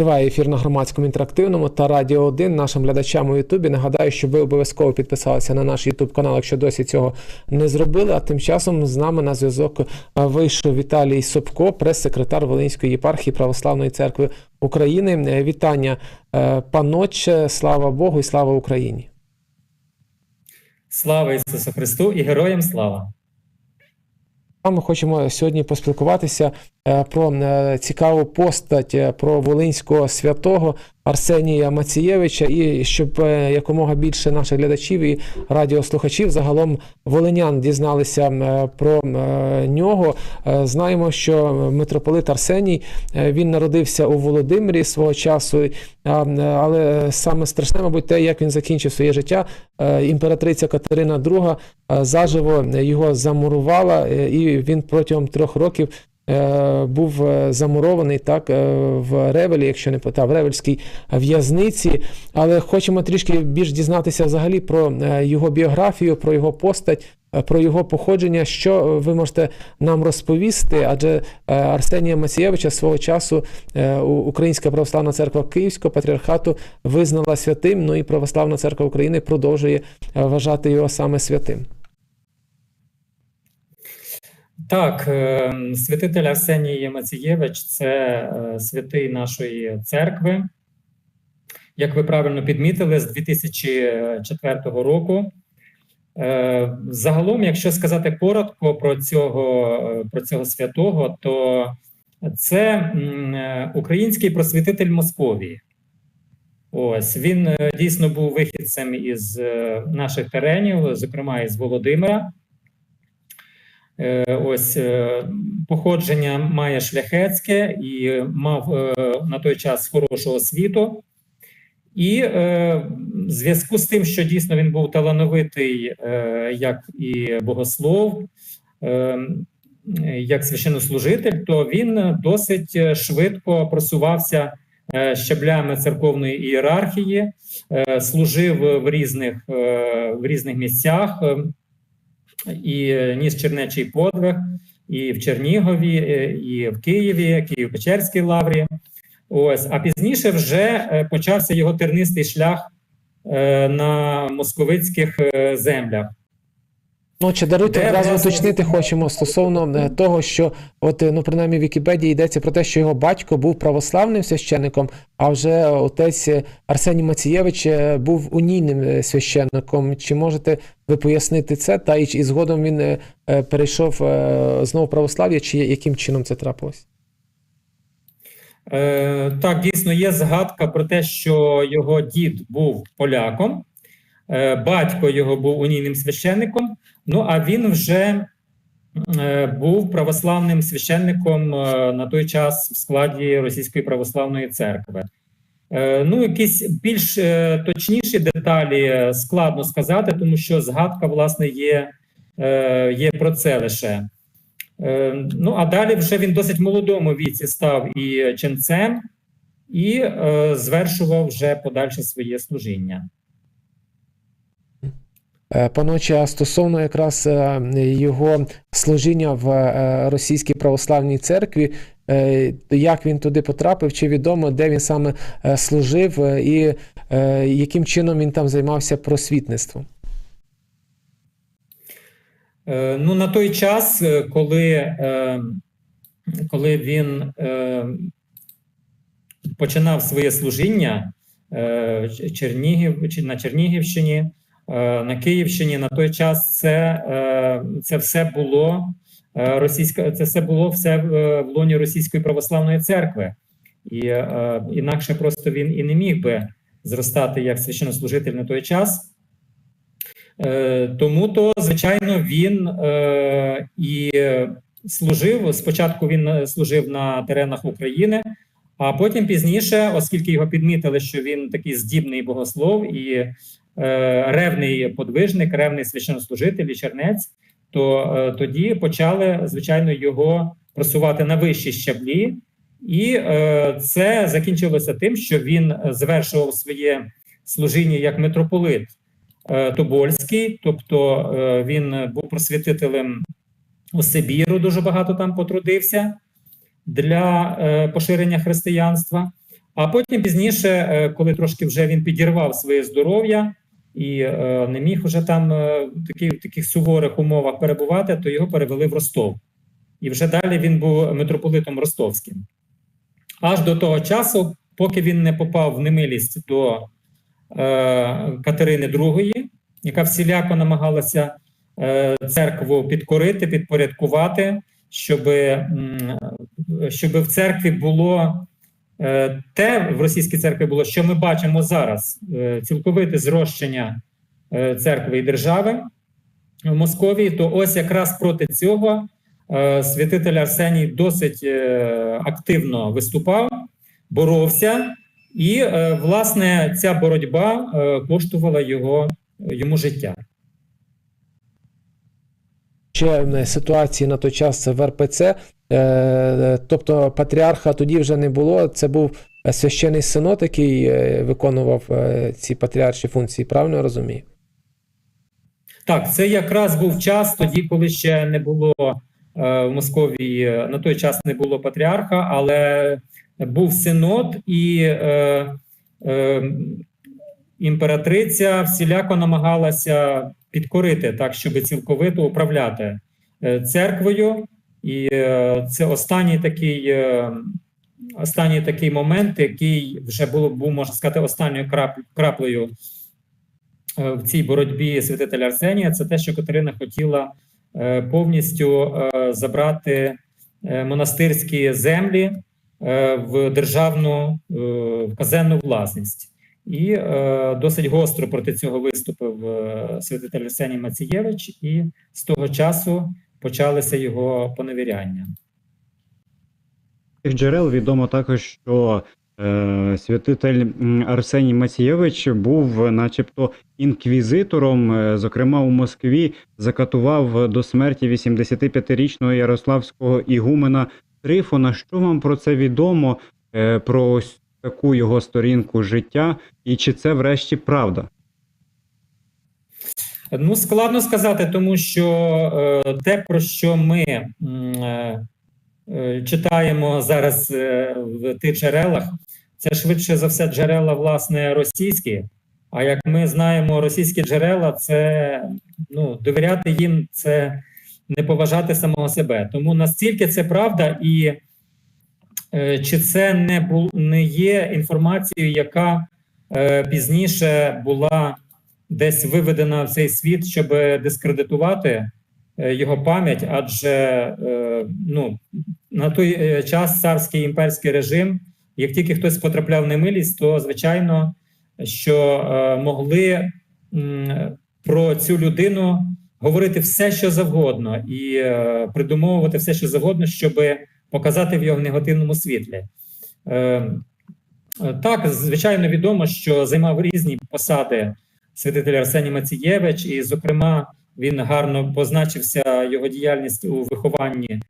Триває ефір на громадському інтерактивному та Радіо 1 нашим глядачам у Ютубі. Нагадаю, що ви обов'язково підписалися на наш Ютуб канал, якщо досі цього не зробили. А тим часом з нами на зв'язок вийшов Віталій Собко, прес-секретар Волинської єпархії Православної церкви України. Е, Вітання, е, паноче, слава Богу і слава Україні. Слава Ісусу Христу і героям слава! Ми хочемо сьогодні поспілкуватися е, про е, цікаву постать е, про волинського святого Арсенія Мацієвича, і щоб е, якомога більше наших глядачів і радіослухачів, загалом волинян дізналися е, про е, нього. Знаємо, що митрополит Арсеній він народився у Володимирі свого часу, але саме страшне, мабуть, те, як він закінчив своє життя. Імператриця Катерина II заживо його замурувала, і він протягом трьох років був е, замурований так е, в Ревелі, якщо не питав, в Ревельській в'язниці. Але хочемо трішки більш дізнатися взагалі про е, його біографію, про його постать. е, Про його походження, що ви можете нам розповісти? Адже е, Арсенія Мацієвича свого часу е, Українська православна церква Київського патріархату визнала святим. Ну і Православна церква України продовжує е, вважати його саме святим. Так, е, святитель Арсеній Мациєвич це е, святий нашої церкви. Як ви правильно підмітили, з 2004 року. Е, Загалом, якщо сказати коротко про цього, про цього святого, то це український просвітитель Московії. Ось він дійсно був вихідцем із наших теренів, зокрема із Володимира. Е, Ось е, походження має шляхетське і мав е, на той час хорошу освіту. І е, в зв'язку з тим, що дійсно він був талановитий е, як і богослов, е, як священнослужитель, то він досить швидко просувався е, щаблями церковної ієрархії, е, служив в різних, е, в різних місцях. І е, ніс чернечий подвиг і в Чернігові, е, і в Києві, Києво-Печерській лаврі. Ось, а пізніше вже е, почався його тернистий шлях на московицьких землях. Ну, чи даруйте одразу уточнити хочемо стосовно е, того, що от е, ну принаймні в Вікіпедії йдеться про те, що його батько був православним священником, а вже отець е, Арсеній Мацієвич був унійним священником. Чи можете ви пояснити це? Та і, і згодом він перейшов е, знову в православ'я, чи яким чином це трапилось? Е, так, дійсно є згадка про те, що його дід був поляком, е, батько його був унійним священником. Ну а він вже е, був православним священником е, на той час в складі Російської православної церкви. Е, ну, якісь більш точніші деталі складно сказати, тому що згадка, власне, є, є про це лише. Ну, а далі вже він досить молодому віці став і ченцем, і звершував вже подальше своє служіння. Е, Паноче, стосовно якраз е, його служіння в е, російській православній церкві, як він туди потрапив, чи відомо, де він саме служив, і яким чином він там займався просвітництвом? Ну, на той час, коли, коли він починав своє служіння Чернігів, на Чернігівщині, на Київщині, на той час це, е, це все було е, російська, це все було все в е, лоні Російської православної церкви. І е, інакше просто він і не міг би зростати як священнослужитель на той час. Е, Тому то, звичайно, він е, і служив. Спочатку він е, служив на теренах України, а потім пізніше, оскільки його підмітили, що він такий здібний богослов і е, ревний подвижник, ревний священнослужитель і чернець, то е, тоді почали, звичайно, його просувати на вищі щаблі. І е, це закінчилося тим, що він завершував своє служіння як митрополит е, Тобольський, тобто е, він був просвітителем у Сибіру, дуже багато там потрудився для е, поширення християнства. А потім пізніше, е, коли трошки вже він підірвав своє здоров'я і е, не міг уже там е, такі- в таких суворих умовах перебувати, то його перевели в Ростов. І вже далі він був митрополитом Ростовським. Аж до того часу, поки він не попав в немилість до е, Катерини II, яка всіляко намагалася е, церкву підкорити, підпорядкувати, щоб, щоб в церкві було те, в російській церкві було, що ми бачимо зараз: е, цілковите зрощення е, церкви і держави в Московії, то ось якраз проти цього е, святитель Арсеній досить е, активно виступав, боровся, і, е, власне, ця боротьба е, коштувала його, йому життя. Ще ситуації на той час в РПЦ, е, тобто патріарха тоді вже не було. Це був священий синод, який е, виконував е, ці патріарші функції. Правильно я розумію? Так, це якраз був час тоді, коли ще не було в Московії на той час не було патріарха, але був синод, і е, е, імператриця всіляко намагалася підкорити так, щоб цілковито управляти е, церквою. І е, це останній такий, е, останній такий момент, який вже було, був, можна сказати, останньою крап, краплею в цій боротьбі святителя Арсенія, це те, що Катерина хотіла повністю забрати монастирські землі в державну в казенну власність. І е, досить гостро проти цього виступив е, святитель Арсеній Мацієвич, і з того часу почалися його поневіряння. З джерел відомо також, що е, святитель Арсеній Мацієвич був, начебто, інквізитором. Е, Зокрема, у Москві закатував до смерті 85-річного ярославського ігумена Трифона. Що вам про це відомо? Е, про таку його сторінку життя, і чи це врешті правда? Ну, складно сказати, тому що е, те, про що ми е, е, читаємо зараз е, в тих джерелах, це швидше за все джерела, власне, російські. А як ми знаємо, російські джерела це ну, довіряти їм це не поважати самого себе. Тому настільки це правда, і чи це не, бу, не є інформацією, яка е, пізніше була десь виведена в цей світ, щоб дискредитувати е, його пам'ять, адже е, ну, на той е, час царський імперський режим, як тільки хтось потрапляв в немилість, то звичайно, що е, могли м, про цю людину говорити все, що завгодно, і е, придумовувати все, що завгодно, щоб показати в його в негативному світлі. Е, так, звичайно, відомо, що займав різні посади святитель Арсеній Мацієвич, і, зокрема, він гарно позначився його діяльність у вихованні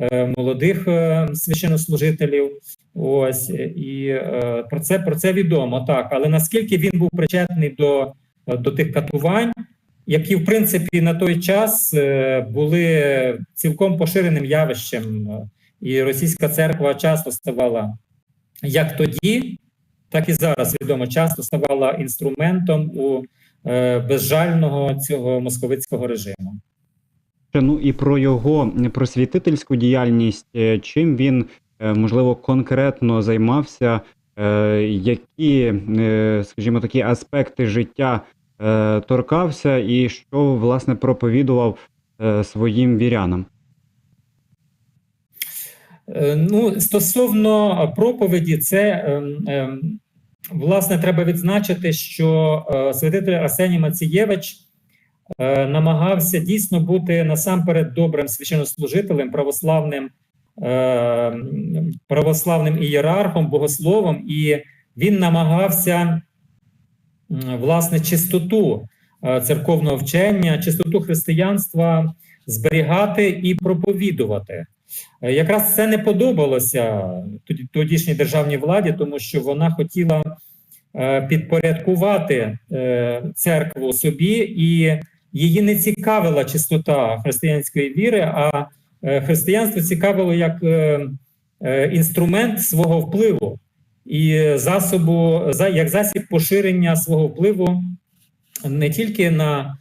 е, молодих е, священнослужителів. Ось і е, про це про це відомо так. Але наскільки він був причетний до, до тих катувань, які в принципі на той час е, були цілком поширеним явищем, е, і російська церква часто ставала як тоді, так і зараз відомо, часто ставала інструментом у е, безжального цього московицького режиму. Ну і про його просвітительську діяльність, е, чим він е, можливо конкретно займався, які, скажімо, такі аспекти життя торкався, і що власне проповідував своїм вірянам. Е, Ну, стосовно проповіді, це ем, ем, власне треба відзначити, що е, святитель Арсеній Мацієвич е, намагався дійсно бути насамперед добрим священнослужителем, православним, православним ієрархом, богословом, і він намагався власне чистоту церковного вчення, чистоту християнства зберігати і проповідувати. Е, Якраз це не подобалося тодішній державній владі, тому що вона хотіла е, підпорядкувати е, церкву собі, і її не цікавила чистота християнської віри, а християнство цікавило як інструмент свого впливу. і засобу як засіб поширення свого впливу не тільки на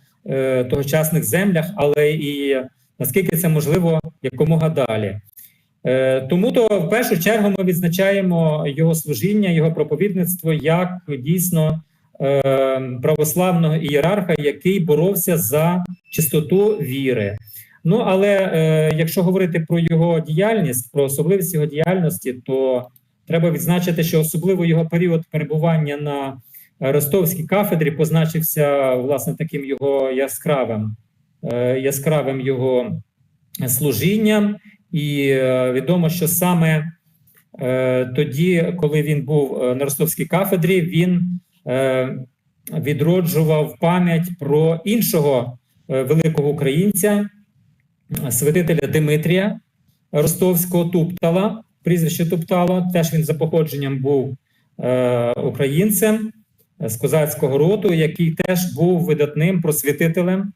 тогочасних землях, але і наскільки це можливо якомога далі. Е, тому то в першу чергу ми відзначаємо його служіння, його проповідництво як дійсно е, православного ієрарха, який боровся за чистоту віри. Ну але е, якщо говорити про його діяльність, про особливість його діяльності, то треба відзначити, що особливо його період перебування на Ростовській кафедрі позначився власне таким його яскравим, яскравим його служінням, і е, відомо, що саме е, тоді, коли він був е, на Ростовській кафедрі, він е, відроджував пам'ять про іншого е, великого українця, святителя Димитрія Ростовського Туптала, прізвище Туптало. Теж він за походженням був е, українцем з козацького роду, який теж був видатним просвітителем е,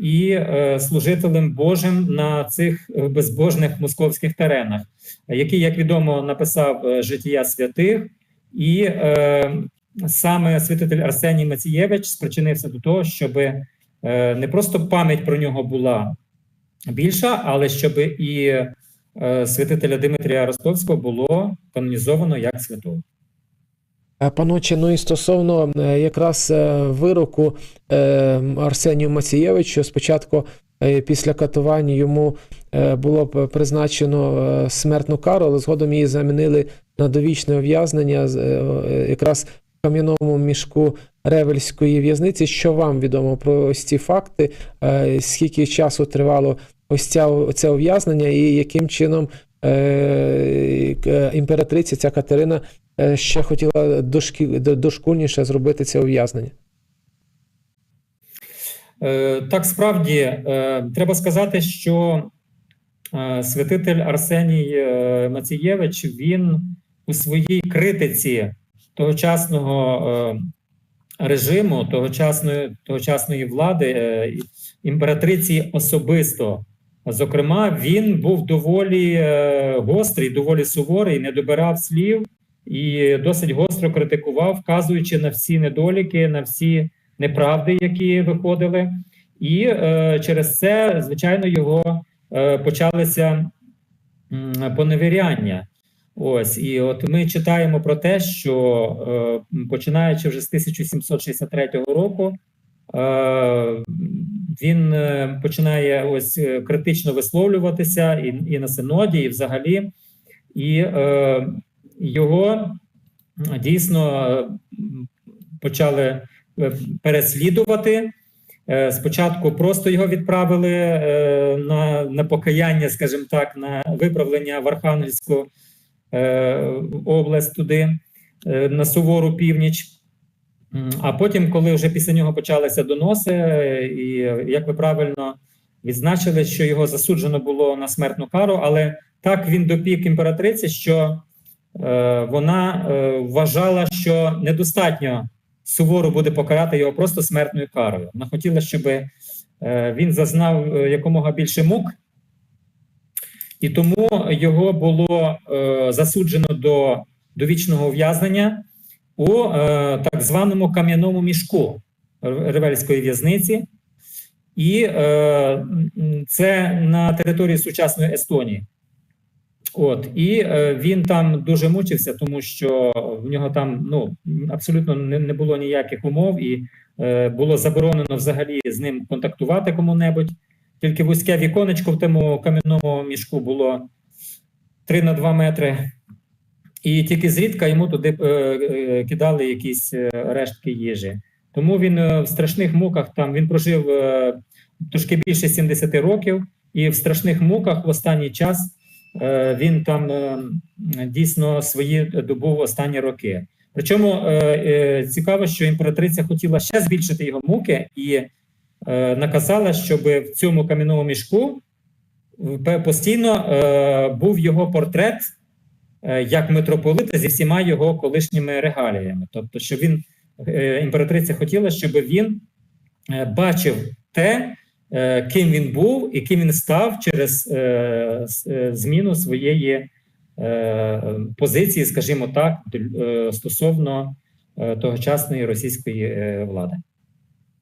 і е, служителем Божим на цих е, безбожних московських теренах, який, як відомо, написав е, життя святих, і е, саме святитель Арсеній Мацієвич спричинився до того, щоб е, не просто пам'ять про нього була більша, але щоб і е, святителя Дмитрія Ростовського було канонізовано як святого. Е, Паноче, ну і стосовно е, якраз е, вироку Арсенію Мацієвичу, спочатку після катування йому було призначено смертну кару, але згодом її замінили на довічне ув'язнення якраз в кам'яному мішку Ревельської в'язниці. Що вам відомо про ось ці факти? Скільки часу тривало ось ця, це ув'язнення, і яким чином імператриця ця Катерина ще хотіла дошкі, до- дошкульніше зробити це ув'язнення. Е, Так, справді е, треба сказати, що е, святитель Арсеній е, Мацієвич він у своїй критиці тогочасного е, режиму, тогочасної, тогочасної влади е, імператриці особисто. Зокрема, він був доволі е, гострий, доволі суворий, не добирав слів і досить гостро критикував, вказуючи на всі недоліки, на всі неправди, які виходили, і е, через це, звичайно, його е, почалися поневіряння. Ось і от ми читаємо про те, що е, починаючи вже з 1763 року, е, він е, починає ось е, критично висловлюватися і, і на синоді, і взагалі, і е, його дійсно почали е, переслідувати. Е, Спочатку просто його відправили е, на, на покаяння, скажімо так, на виправлення в Архангельську область туди, на сувору північ. А потім, коли вже після нього почалися доноси, і як ви правильно відзначили, що його засуджено було на смертну кару, але так він допік імператриці, що вона е, вважала, що недостатньо суворо буде покарати його просто смертною карою. Вона хотіла, щоб е, він зазнав е, якомога більше мук, і тому його було е, засуджено до довічного ув'язнення у е, так званому кам'яному мішку Ревельської в'язниці, і е, це на території сучасної Естонії. От і е, він там дуже мучився, тому що в нього там ну абсолютно не, не було ніяких умов, і е, було заборонено взагалі з ним контактувати кому-небудь. Тільки вузьке віконечко в тому кам'яному мішку було 3 на 2 метри, і тільки зрідка йому туди е, е, кидали якісь е, рештки їжі. Тому він е, в страшних муках там він прожив е, трошки більше 70 років, і в страшних муках в останній час він там е, дійсно свої добув останні роки. Причому е, е, цікаво, що імператриця хотіла ще збільшити його муки і е, наказала, щоб в цьому кам'яному мішку постійно е, був його портрет е, як митрополита зі всіма його колишніми регаліями. Тобто, що він е, імператриця хотіла, щоб він е, бачив те, е, ким він був і ким він став через е, е, зміну своєї е, позиції, скажімо так, е, стосовно е, тогочасної російської е, влади.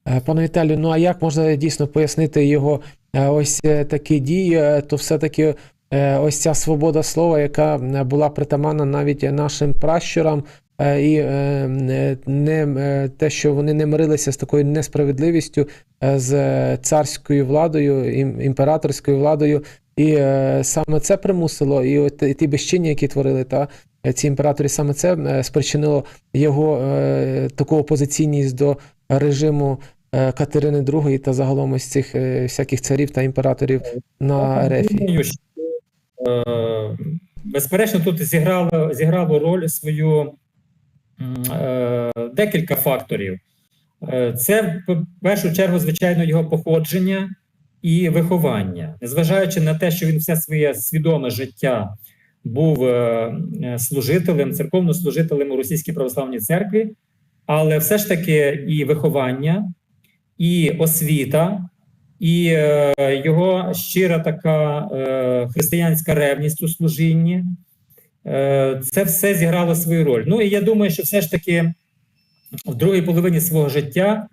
Е, Пане Віталію, ну а як можна дійсно пояснити його е, ось е, такі дії? Е, То все-таки е, ось ця свобода слова, яка е, була притаманна навіть нашим пращурам, е, і е, е, не е, те, що вони не мирилися з такою несправедливістю, е, з царською владою, ім- імператорською владою, і е, саме це примусило, і от і ті безчиння, які творили та е, ці імператори, саме це е, спричинило його е, таку опозиційність до режиму е, Катерини II та загалом ось цих е, всяких царів та імператорів на Ерефі. Е, безперечно, тут зіграло, зіграло роль свою е, декілька факторів. Е, Це в першу чергу, звичайно, його походження і виховання, незважаючи на те, що він все своє свідоме життя був е, е, служителем, церковнослужителем у Російській православній церкві, але все ж таки і виховання, і освіта, і е, його щира така е, християнська ревність у служінні. Е, це все зіграло свою роль. Ну і я думаю, що все ж таки в другій половині свого життя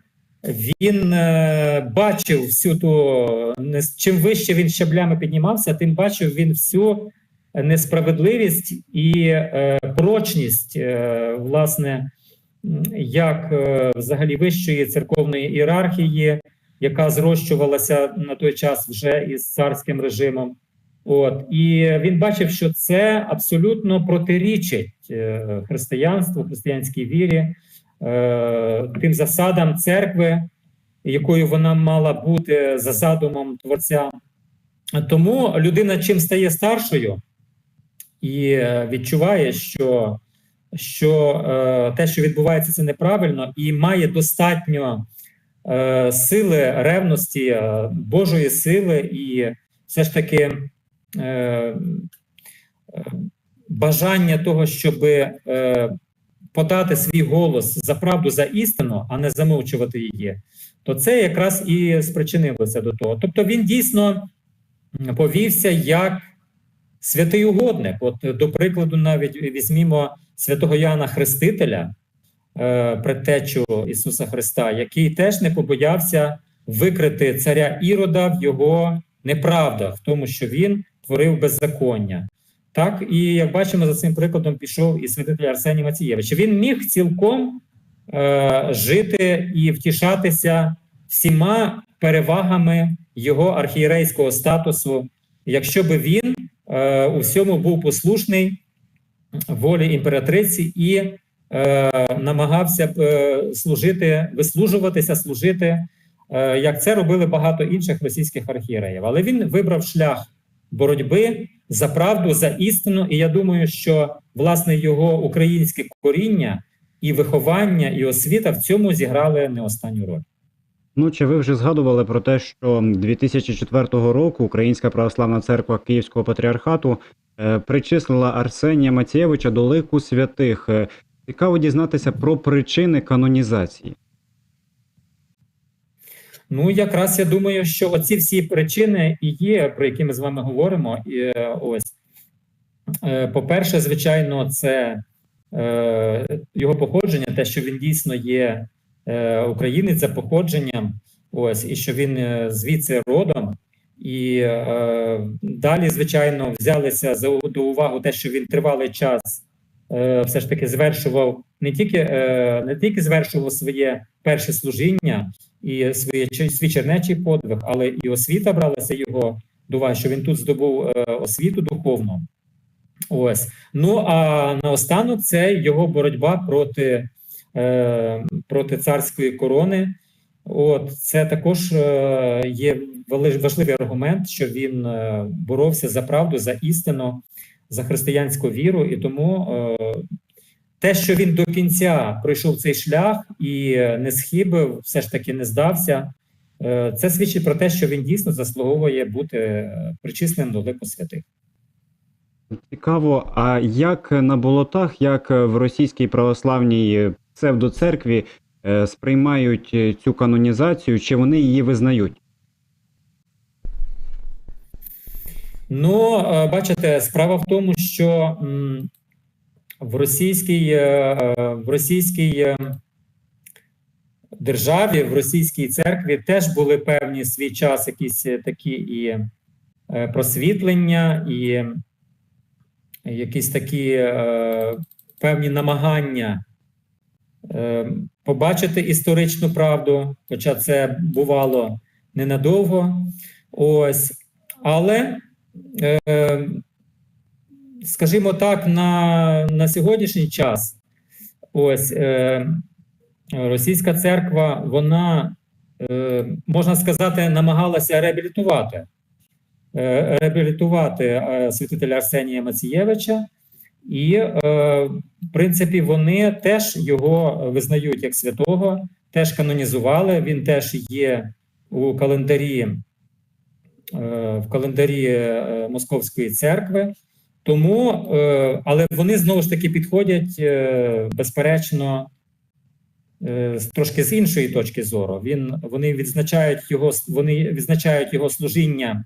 він е, бачив всю ту чим вище він щаблями піднімався, тим бачив він всю несправедливість і е, прочність, власне, як взагалі вищої церковної ієрархії, яка зрощувалася на той час вже із царським режимом. От і він бачив, що це абсолютно протирічить е, християнству, християнській вірі, е, тим засадам церкви, якою вона мала бути за задумом творця. Тому людина, чим стає старшою, і е, відчуває, що, що те, що відбувається, це неправильно, і має достатньо сили, ревності, Божої сили, і все ж таки бажання того, щоб е, подати свій голос за правду за істину, а не замовчувати її, то це якраз і спричинилося до того. Тобто він дійсно повівся як святий угодник. От, до прикладу, навіть візьмімо святого Яна Хрестителя, е, предтечу Ісуса Христа, який теж не побоявся викрити царя Ірода в його неправдах, тому, що він творив беззаконня. Так, і як бачимо, за цим прикладом пішов і святитель Арсеній Мацієвич. Він міг цілком е, жити і втішатися всіма перевагами його архієрейського статусу, якщо би він е, у всьому був послушний волі імператриці і е, намагався б е, служити, вислужуватися, служити, е, як це робили багато інших російських архієреїв. Але він вибрав шлях боротьби за правду, за істину. І я думаю, що власне його українське коріння і виховання, і освіта в цьому зіграли не останню роль. Ну, чи ви вже згадували про те, що 2004 року Українська православна церква Київського патріархату е, причислила Арсенія Мацієвича до лику святих. Е, Цікаво дізнатися про причини канонізації. Ну, якраз я думаю, що оці всі причини і є, про які ми з вами говоримо. І е, ось, Е, по-перше, звичайно, це е, його походження, те, що він дійсно є е, українець за походженням, ось, і що він е, звідси родом. І е, далі, звичайно, взялися за до увагу те, що він тривалий час е, все ж таки звершував не тільки, е, не тільки звершував своє перше служіння і свій чернечий подвиг, але і освіта бралася його до уваги, що він тут здобув е, освіту духовну. Ось. Ну а наостанок це його боротьба проти, е, проти царської корони. От це також е, є важливий аргумент, що він е, боровся за правду, за істину, за християнську віру, і тому е, те, що він до кінця пройшов цей шлях і е, не схибив, все ж таки не здався. е, Це свідчить про те, що він дійсно заслуговує бути е, причисленим до лику святих. Цікаво, а як на болотах, як в російській православній псевдоцеркві сприймають цю канонізацію, чи вони її визнають? Ну, бачите, справа в тому, що в російській, е, е, в російській е, державі, в російській церкві теж були певні свій час якісь такі і просвітлення, і якісь такі певні намагання побачити історичну правду, хоча це бувало ненадовго. Ось, але скажімо так, на, на сьогоднішній час ось е, російська церква, вона, е, можна сказати, намагалася реабілітувати, е, реабілітувати е, святителя Арсенія Мацієвича, і, е, в принципі, вони теж його визнають як святого, теж канонізували. Він теж є у календарі е, в календарі е, Московської церкви. Тому, е, але вони знову ж таки підходять е, безперечно е, трошки з іншої точки зору. Він вони відзначають його вони відзначають його служіння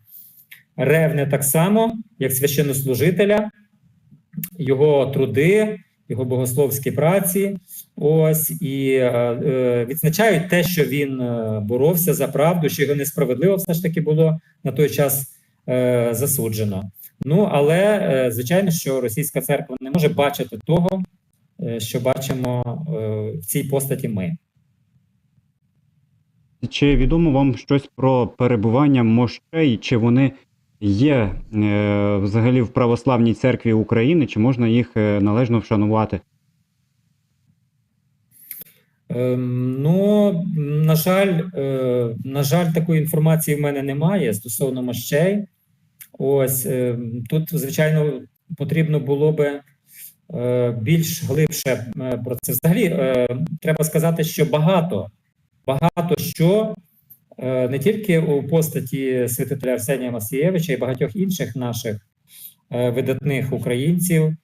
ревне так само, як священнослужителя, його труди, його богословські праці. Ось і відзначають те, що він боровся за правду, що його несправедливо все ж таки було на той час засуджено. Ну але е, звичайно, що російська церква не може бачити того, е, що бачимо е, в цій постаті ми. Чи відомо вам щось про перебування мощей? Чи вони є взагалі в православній церкві України, чи можна їх належно вшанувати? Ем, Ну, на жаль, на жаль, такої інформації в мене немає стосовно мощей. Ось е, тут, звичайно, потрібно було би е, більш глибше е, про це. Взагалі, треба сказати, що багато, багато що не тільки у постаті святителя Арсенія Масієвича і багатьох інших наших видатних українців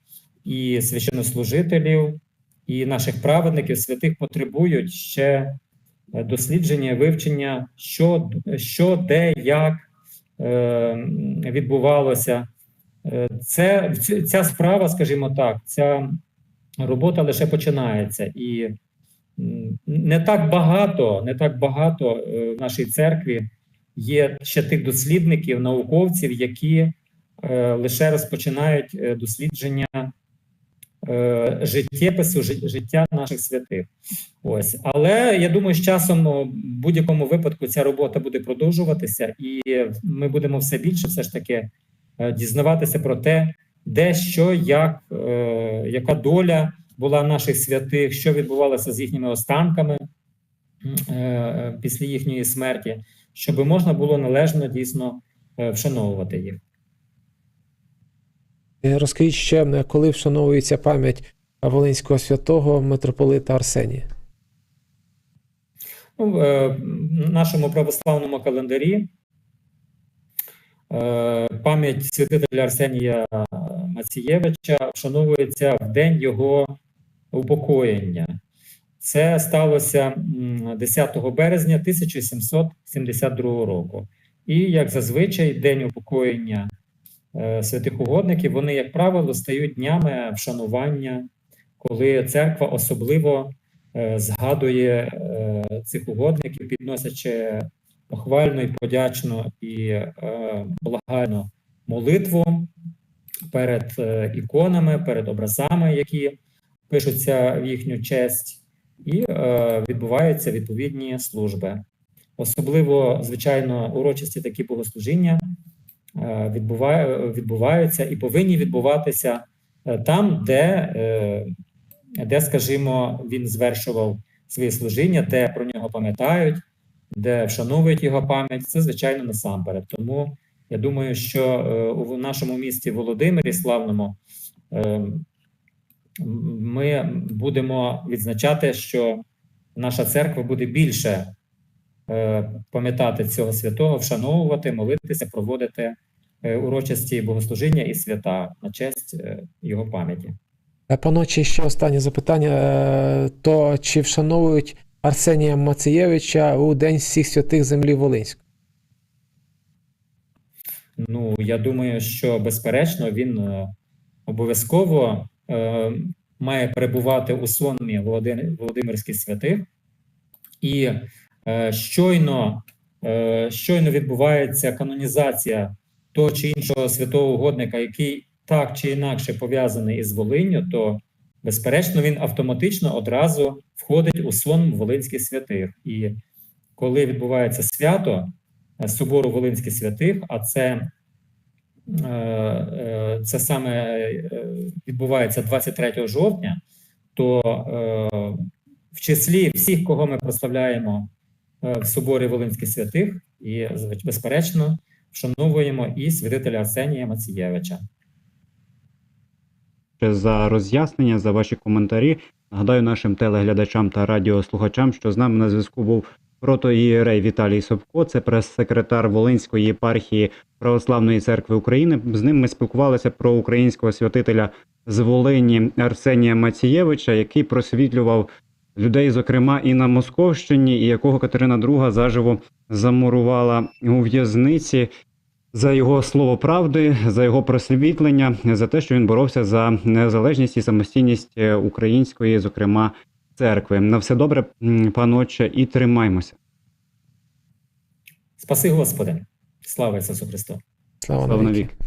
і священнослужителів, і наших праведників, святих потребують ще дослідження, вивчення, що, що де, як відбувалося. Е, Це ця справа, скажімо так, ця робота лише починається, і не так багато, не так багато е, в нашій церкві є ще тих дослідників, науковців, які е, лише розпочинають е, дослідження е, життєпису, життя наших святих. Ось, але я думаю, з часом в будь-якому випадку ця робота буде продовжуватися, і ми будемо все більше все ж таки е, дізнаватися про те, де що, як, е, яка доля була наших святих, що відбувалося з їхніми останками після їхньої смерті, щоб можна було належно дійсно вшановувати їх. Е, Розкажіть ще, е, коли вшановується пам'ять Волинського святого митрополита Арсенія? Ну, е, в нашому православному календарі пам'ять святителя Арсенія Мацієвича вшановується в день його упокоєння. Це сталося 10 березня 1772 року. І, як зазвичай, день упокоєння святих угодників, вони, як правило, стають днями вшанування, коли церква особливо е, згадує е, цих угодників, підносячи похвальну і подячну і е, благальну молитву перед е, іконами, перед образами, які пишуться в їхню честь, і е, відбуваються відповідні служби. Особливо, звичайно, урочисті такі богослужіння е, відбуваються і повинні відбуватися е, там, де е, де, скажімо, він звершував своє служіння, де про нього пам'ятають, де вшановують його пам'ять, це звичайно насамперед. Тому я думаю, що е, у нашому місті Володимирі славному е, ми будемо відзначати, що наша церква буде більше е, пам'ятати цього святого, вшановувати, молитися, проводити е, урочисті богослужіння і свята на честь е, його пам'яті. Е, Паночі, ще останнє запитання. Е, То чи вшановують Арсенія Мацієвича у День всіх святих землі Волинської? Ну, я думаю, що безперечно він е, обов'язково е, має перебувати у сонмі Володимирських святих, і е, щойно, е, щойно відбувається канонізація того чи іншого святого угодника, який так чи інакше пов'язаний із Волинню, то безперечно він автоматично одразу входить у сон Волинських святих. І коли відбувається свято е, собору Волинських святих, а це, е, е, це саме е, відбувається 23 жовтня, то е, в числі всіх, кого ми прославляємо е, в соборі Волинських святих, і безперечно вшановуємо і святителя Арсенія Мацієвича. за роз'яснення, за ваші коментарі. Нагадаю нашим телеглядачам та радіослухачам, що з нами на зв'язку був протоієрей Віталій Собко, це прес-секретар Волинської єпархії Православної церкви України. З ним ми спілкувалися про українського святителя з Волині Арсенія Мацієвича, який просвітлював людей, зокрема і на Московщині, і якого Катерина II заживо замурувала у в'язниці за його слово правди, за його просвітлення, за те, що він боровся за незалежність і самостійність е, української, зокрема церкви. На все добре, м, пан отче, і тримаймося. Спаси Господи! Слава Ісусу Христу! Слава Слава навіки. навіки.